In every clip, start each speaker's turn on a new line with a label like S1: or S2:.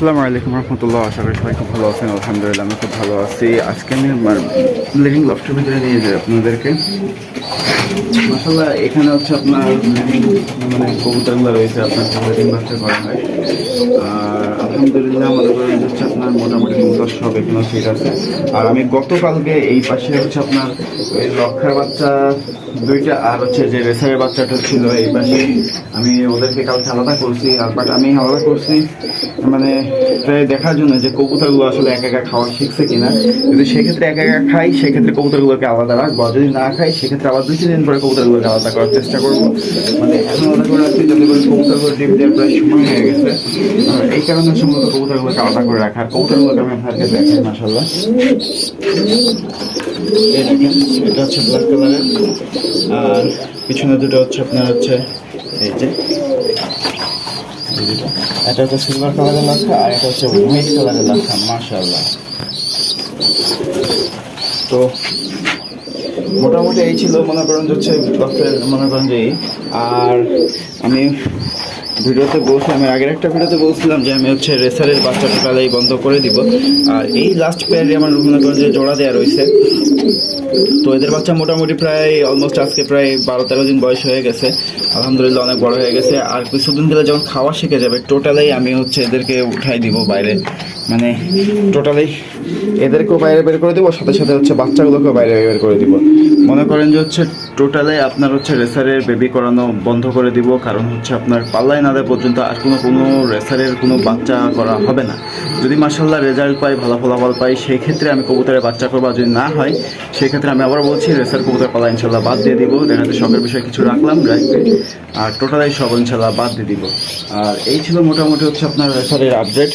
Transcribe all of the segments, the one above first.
S1: আসসালামু আলাইকুম রহমতুল্লাহ, আশা করি সবাই খুব ভালো আছেন, আলহামদুলিল্লাহ, আমি খুব ভালো আছি। আজকে আমি আমার লিভিং লফটের ভিতরে নিয়ে যাই আপনাদেরকে। মাসাল্লাহ এখানে হচ্ছে আপনার মানে কবুতরগুলো রয়েছে, আপনার বাচ্চা করা হয়। আর আলহামদুলিল্লাহ আমাদের ঘরে হচ্ছে আপনার মোটামুটি সব এখানে ঠিক আছে আর আমি গতকালকে এই পাশে হচ্ছে আপনার ওই লক্ষার বাচ্চা দুইটা, আর হচ্ছে যে রেসারের বাচ্চাটা ছিল এই পাশে। আমি ওদেরকে কালকে আলাদা করছি, আর বাট আমি আলাদা করছি মানে প্রায় দেখার জন্য যে কবুতরগুলো আসলে একা একা খাওয়া শিখছে কিনা। যদি সেক্ষেত্রে একা একা খাই, সেক্ষেত্রে কবুতরগুলোকে আলাদা রাখব যদি না খাই, সেক্ষেত্রে আবার দুই, তিন দিন পরে কবুতরগুলোকে আলাদা করার চেষ্টা করব। মানে এখন আলাদা করে রাখছি যাতে করে কবুতরগুলো ডিম দেওয়ার প্রায় সময় হয়ে গেছে। এই কারণে সম্ভবত কবুতরগুলোকে আলাদা করে রাখার কবুতরগুলোকে আমি আপনাকে দেখাই মাসাল্লাহ এটা হচ্ছে ব্ল্যাক কালারের আর পিছনে দুটো হচ্ছে আপনার হচ্ছে এই যে। এটা হচ্ছে সিলভার কালারের লাক্ষা আর এটা হচ্ছে হোয়াইট কালারের লাক্ষা মার্শাল্লাহ তো মোটামুটি এই ছিল মনে করেন হচ্ছে মনে করেন যে। আর আমি ভিডিওতে বলছিলাম আমি আগের একটা ভিডিওতে বলছিলাম যে আমি হচ্ছে রেসারের বাচ্চা টোটালেই বন্ধ করে দিব। আর এই লাস্ট পেয়ারে আমার মনে জোড়া দেওয়া রয়েছে, তো এদের বাচ্চা মোটামুটি প্রায় অলমোস্ট আজকে প্রায় বারো তেরো দিন বয়স হয়ে গেছে। আলহামদুলিল্লাহ অনেক বড় হয়ে গেছে। আর কিছুদিন গেলে যখন খাওয়া শিখে যাবে টোটালেই আমি হচ্ছে এদেরকে উঠাই দিব বাইরে। মানে টোটালি এদেরকেও বাইরে বের করে দিব, সাথে সাথে হচ্ছে বাচ্চাগুলোকেও বাইরে বের করে দিব। মনে করেন যে হচ্ছে টোটালে আপনার হচ্ছে রেসারের বেবি করানো বন্ধ করে দিব, কারণ হচ্ছে আপনার পাল্লাই না দেওয়া পর্যন্ত আর কোনো কোনো রেসারের কোনো বাচ্চা করা হবে না। যদি মার্শাল্লাহ রেজাল্ট পাই, ভালো ফলাফল পাই, সেই ক্ষেত্রে আমি কবুতরের বাচ্চা করব যদি না হয়, সেই ক্ষেত্রে আমি আবার বলছি, রেসার কবুতর পালা ইনশাল্লাহ বাদ দিয়ে দিব। দেখা যাচ্ছে শখের বিষয়ে কিছু রাখলাম রাখবে আর টোটালাই সব ইনশাল্লাহ বাদ দিয়ে দিব। আর এই ছিল মোটামুটি হচ্ছে আপনার রেসারের আপডেট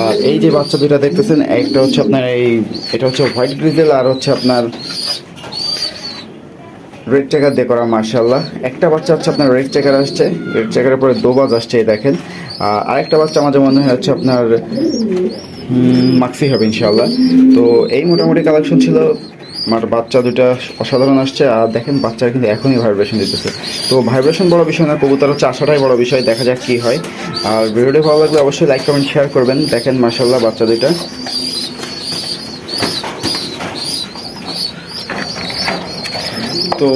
S1: আর এই যে বাচ্চা দুটা দেখতেছেন, একটা হচ্ছে এই, এটা হচ্ছে হোয়াইট গ্রিজেল আর হচ্ছে আপনার রেড চেকার দিয়ে করা মার্শাল্লাহ একটা বাচ্চা হচ্ছে আপনার রেড চেকার আসছে। রেড চেকারের পরে দোবাজ আসছে দেখেন। আর আরেকটা বাচ্চা আমাদের মনে হয় হচ্ছে আপনার মাক্সি হবে ইনশাল্লাহ তো এই মোটামুটি কালেকশন ছিল, আমার বাচ্চা দুটা অসাধারণ আসছে। আর দেখেন, বাচ্চারা কিন্তু এখনই ভাইব্রেশন দিতেছে। তো ভাইব্রেশন বড় বিষয় না, কবুতর হচ্ছে আসাটাই বড় বিষয়, দেখা যাক কী হয়। আর ভিডিওটি ভালো লাগলে অবশ্যই লাইক কমেন্ট শেয়ার করবেন। দেখেন মার্শাল্লাহ বাচ্চা দুইটা। তো